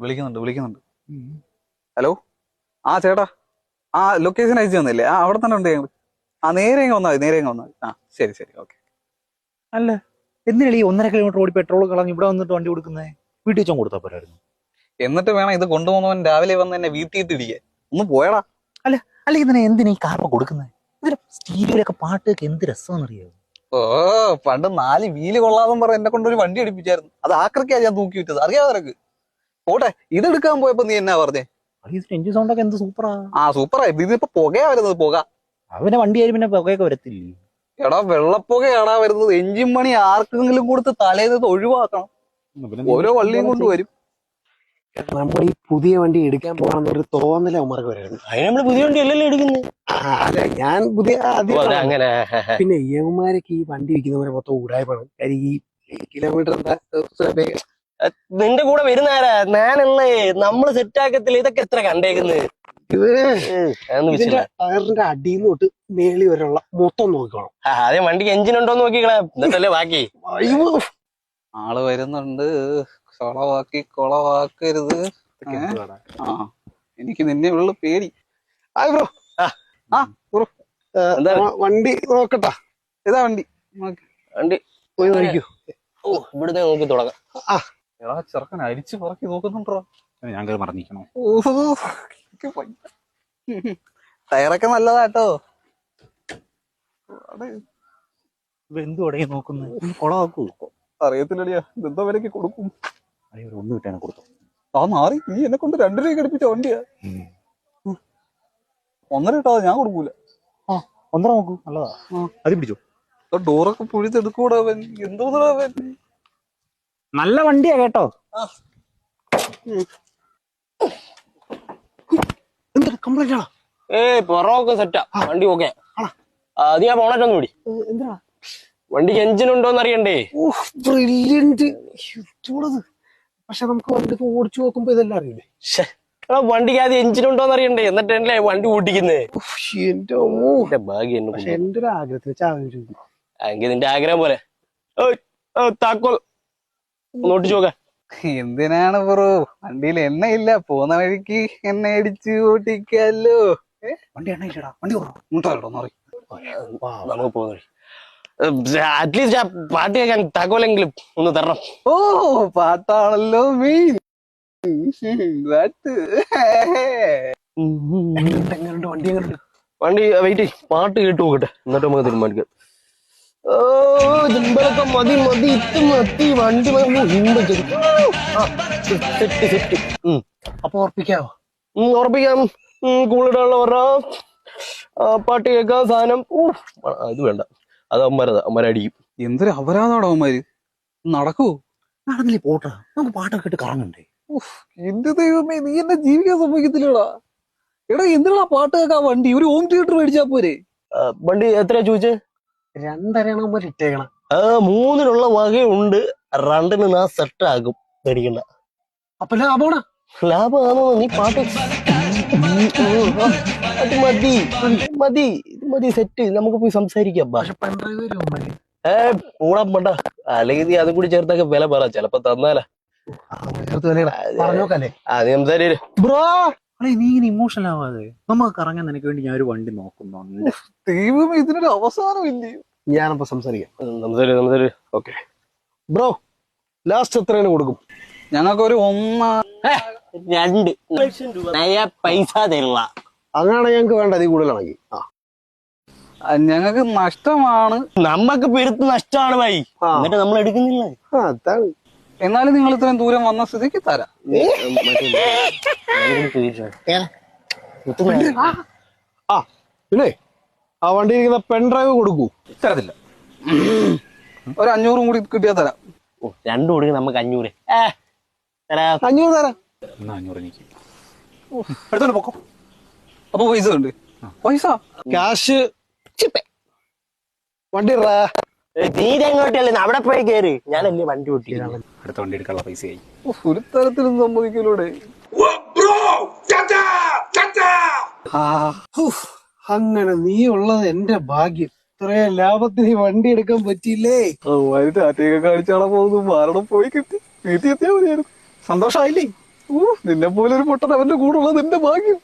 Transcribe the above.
വിളിക്കുന്നുണ്ട് വിളിക്കുന്നുണ്ട്. ഹലോ? ആ ചേട്ടാ. ആ ലൊക്കേഷൻ അയച്ചു തന്നില്ലേ? ആ അവിടെ തന്നെ ഉണ്ട് ഞങ്ങൾ ആ നേരെ ഇങ്ങ് വന്നാൽ മതി നേരെ ഇങ്ങ് വന്നാൽ മതി. ആ ശരി ശരി. ഓക്കെ. അല്ല എന്തിനാണ് ഈ ഒന്നര കിലോമീറ്റർ ഓടി പെട്രോൾ കളഞ്ഞ് ഇവിടെ വന്നിട്ട് വണ്ടി കൊടുക്കുന്നത് വീട്ടിൽ വെച്ചോ കൊടുത്താൽ പോരായിരുന്നു. എന്നിട്ട് വേണം ഇത് കൊണ്ടുപോകുന്നവൻ രാവിലെ വന്ന് എന്നെ വീട്ടിൽ ഇട്ടിടിയെ ഒന്ന് പോയടാ. അല്ല അല്ല ഇതിനെ എന്തിനാ ഈ കാർപ്പ കൊടുക്കുന്നത് ഇതിന് സ്റ്റീരിയോയിലൊക്കെ പാട്ടൊക്കെ എന്ത് രസമാണെന്നറിയോ? ഓ പണ്ട് നാല് വീൽ കൊള്ളാതെന്ന് പറഞ്ഞ എന്നെ കൊണ്ടൊരു വണ്ടി അടിപ്പിച്ചായിരുന്നു അത് ആക്രക്കാ ഞാൻ തൂക്കി വിറ്റത്. അറിയാതെ പോട്ടെ ഇതെടുക്കാൻ പോയപ്പോ നീ എന്നാ പറഞ്ഞേ? എഞ്ചിൻ സൗണ്ട് ഒക്കെ എന്ത് സൂപ്പറാ ആ. സൂപ്പറാ ഇതിപ്പോ പുകയാ വരുന്നത് പുക. അവനെ വണ്ടി ആയാലും പിന്നെ പുകയൊക്കെ വരത്തില്ലേ? എടാ വെള്ളപ്പുകയാടാ വരുന്നത്. എഞ്ചിൻ പണി ആർക്കെങ്കിലും കൊടുത്ത് തലേന്ന് ഒഴിവാക്കണം. ഓരോ വള്ളിയും കൊണ്ട് വരും. നമ്മൾ ഈ പുതിയ വണ്ടി എടുക്കാൻ പോകണം ഒരു തോന്നല ഉമ്മർക്ക് വരുന്നത് അതിന് നമ്മൾ പുതിയ വണ്ടി അല്ലല്ലോ എടുക്കുന്നത് അല്ല ഞാൻ പുതിയ അങ്ങനെ. പിന്നെ യവന്മാരൊക്കെ ഈ വണ്ടി വിൽക്കുന്നവരെ മൊത്തം ഊടായ്പാണ്. കാര്യം ഈ കിലോമീറ്റർ എന്താ നിന്റെ കൂടെ വരുന്ന ആരാ ഞാനല്ലേ നമ്മൾ സെറ്റ് ആക്കത്തില്ല. ഇതൊക്കെ എത്ര കണ്ടേക്കുന്നത് ടയറിന്റെ അടിയിൽ തൊട്ട് മേളി വരെയുള്ള മൊത്തം നോക്കിക്കോണം അതെ വണ്ടിക്ക് എഞ്ചിൻ ഉണ്ടോന്ന് നോക്കിക്കളാ എന്നിട്ടല്ലേ ബാക്കി? ആൾ വരുന്നുണ്ട്. കൊളവാക്കി കൊളവാക്കരുത്. ആ എനിക്ക് നിന്നെ ഉള്ള പേടി. ആയി ബ്രോ. ആ. ബ്രോ. വണ്ടി നോക്കട്ടാ. ഏതാ വണ്ടി. വണ്ടി. പോയി നോക്കൂ ഓ ഇവിടുത്തെ നോക്കി തുടങ്ങാം. എടാ ചെറുക്കൻ അരിച്ചു പറക്കി നോക്കുന്നുണ്ടോ? ഞാൻ കയറി മറന്നിരിക്കണോ. ടയറൊക്കെ നല്ലതാട്ടോ. എന്തു തുടങ്ങി നോക്കുന്നത്? കുളമാക്കൂ അറിയത്തില്ലടിയാ ഇതെന്തോ വിലക്ക് കൊടുക്കും? അയ്യോ ഒന്ന് കിട്ടാനെ കൊടുത്തു. ആ മാറി. നീ എന്നെ കൊണ്ട് രണ്ടു രൂപ ഘടിപ്പിച്ച വണ്ടിയാ. ഒന്നര ഇട്ടാ ഞാൻ കൊടുക്കൂല. ഒന്നര നോക്കൂ. നല്ലതാ. അത് പിടിച്ചോ. ആ ഡോറൊക്കെ പുഴുത്തെടുക്കൂടാ അവൻ. എന്തോന്നാ അവൻ? നല്ല വണ്ടിയാ കേട്ടോ. എന്താ കംപ്ലൈന്റ് ആണോ? ഏയ് പുറമൊക്കെ സെറ്റാ വണ്ടി ഓക്കെ അത് ഞാൻ പോണറ്റ് ഒന്ന് പിടി എന്താ വണ്ടിക്ക് എഞ്ചിൻ ഉണ്ടോന്ന് അറിയണ്ടേ? പക്ഷെ നമുക്ക് വണ്ടി ഓടിച്ചു നോക്കുമ്പോ ഇതെല്ലാം അറിയില്ലേ. വണ്ടിക്ക് ആദ്യം എഞ്ചിൻ ഉണ്ടോന്ന് അറിയണ്ടേ? എന്നിട്ട് എന്നിട്ടല്ലേ വണ്ടി ഓടിക്കുന്നേ? ഉഫ്, എന്റെ ഭാഗ്യം എന്നെ എന്റെ ഒരു ആഗ്രഹത്തിന് ചാവിച്ചു എങ്കിൽ നിന്റെ ആഗ്രഹം പോലെ. താക്കോൽ. ഒന്ന് ഓടിച്ചു നോക്കാം എന്തിനാണ് ബ്രോ? വണ്ടിയിൽ എണ്ണയില്ല. പോന്ന വഴിക്ക് എണ്ണ അടിച്ച് ഓട്ടിക്കാലോ വണ്ടി എണ്ണ ഇല്ലടാ വണ്ടി കുറവ് മുട്ടോ മാറി നമുക്ക് പോകുന്നു അറ്റ്ലീസ്റ്റ് ആ പാട്ട് കേൾക്കാൻ തകോലെങ്കിലും ഒന്ന് തരണം. ഓ പാട്ടാണല്ലോ മെയിൻ എങ്ങനെയുണ്ട് വണ്ടി എങ്ങനെയുണ്ട് വണ്ടി വെയിറ്റ് പാട്ട് കേട്ട് നോക്കട്ടെ. എന്നിട്ട് നമുക്ക് തീരുമാനിക്കാം. ഓ മതി മതി ഇത് മതി വണ്ടി സെറ്റ്. അപ്പൊ ഉറപ്പിക്കാവോ? ഉറപ്പിക്കാം. കൂളിടാനുള്ള പറ പാട്ട് കേൾക്കാം സാധനം. ഇത് വേണ്ട. അത് അമ്മരതാ അമ്മരടിക്കും എന്തൊരു അവരാന്നാടോ അവന്മാര്? നടക്കൂ. നടന്നില്ലേ പോട്ട. നമുക്ക് പാട്ടൊക്കെ ഇട്ട് കറങ്ങണ്ടേ? എന്റെ ദൈവമേ നീ എന്നെ ജീവിക്കാൻ സമ്മതിക്കത്തില്ലടാ. എടാ എന്തിനാ പാട്ട് കേൾക്കാൻ വണ്ടി? ഒരു ഹോം തിയേറ്റർ മേടിച്ചാ പോരെ? വണ്ടി എത്രയാ ചോദിച്ചേ? രണ്ടരയണം ഇട്ടേക്കണം. ആ മൂന്നിനുള്ള വകയുണ്ട്. രണ്ടിന് നാ സെറ്റ് ആകും പേടിക്കണ്ട അപ്പൊ ലാഭമാണ്? ലാഭമാണോ നീ പാട്ട് അത് മതി. മതി. ഇത് മതി സെറ്റ് നമുക്ക് പോയി സംസാരിക്കാം ബാ. പക്ഷെ പെൺഡ്രൈവ് വരുമോ ഏ കൂടാൻ പണ്ട അല്ലെങ്കിൽ നീ അതും കൂടി ചേർത്തൊക്കെ വില പറ. ചെലപ്പോ തന്നാലാ. പറഞ്ഞോക്കല്ലേ. നീ സംസാരിര് ബ്രോ! അളേ നീ ഇങ്ങനെ ഇമോഷണൽ ആവാതെ. നമുക്ക് കറങ്ങാൻ നിനക്ക് വേണ്ടി ഞാൻ ഒരു വണ്ടി നോക്കുന്നുണ്ട് ദൈവം ഇതിനൊരു അവസാനം ഇല്ലേ? ഞാനപ്പോ സംസാരിക്കാം. സംസാരി സംസാരി ഓക്കെ. ബ്രോ ലാസ്റ്റ് എത്രയാണ് കൊടുക്കും? ഞങ്ങൾക്ക് ഒരു ഒന്ന രണ്ട്. നയ പൈസ തരില്ല അങ്ങനെയാണെങ്കിൽ ഞങ്ങൾക്ക് വേണ്ട അതി കൂടുതലാണെങ്കിൽ. ആ. ഞങ്ങൾക്ക് നഷ്ടമാണ്. നമ്മക്ക് പെരുത്ത് നഷ്ടമാണ് ഭായി. ആ. എന്നിട്ട് നമ്മൾ എടുക്കുന്നില്ല ആ, അതാണ്. എന്നാലും നിങ്ങൾ ഇത്രയും ദൂരം വന്ന സ്ഥിതിക്ക് തരാം. ആ. പിന്നെ ആ വണ്ടി ഇരിക്കുന്ന പെൺഡ്രൈവ് കൊടുക്കൂ. തരത്തില്ല. ഒരു അഞ്ഞൂറും കൂടി കിട്ടിയാ തരാം. രണ്ടു കൊടുക്കും നമുക്ക് അഞ്ഞൂറ്. അഞ്ഞൂറ് തരാം. എന്നാ അഞ്ഞൂറ് എനിക്ക്. എടുത്തോണ്ട് പൊക്കോ. അപ്പൊ പൈസ ഉണ്ട്. പൈസ? ക്യാഷ് വണ്ടി ഇറാ. തീരെങ്ങോട്ടല്ലേ അവിടെ പോയി കേറ്. ഞാനല്ലേ വണ്ടി കൂട്ടി അടുത്ത വണ്ടി എടുക്കാനുള്ള പൈസയായി ഉഫ്, ഒരു തരത്തിലും സമ്മതിക്കലൂടെ. അങ്ങനെ നീ ഉള്ളത് എന്റെ ഭാഗ്യം. ഇത്രയും ലാഭത്തിന് വണ്ടി എടുക്കാൻ പറ്റിയില്ലേ? ടാറ്റയൊക്കെ കാണിച്ചാളെ പോകുന്നു മാരണം പോയി കിട്ടി. വീട്ടിൽ എത്തിയാ മതിയായിരുന്നു. സന്തോഷമായില്ലേ നിന്നെ പോലെ ഒരു പൊട്ടൻ അവന്റെ കൂടെ ഉള്ളത് എന്റെ ഭാഗ്യം.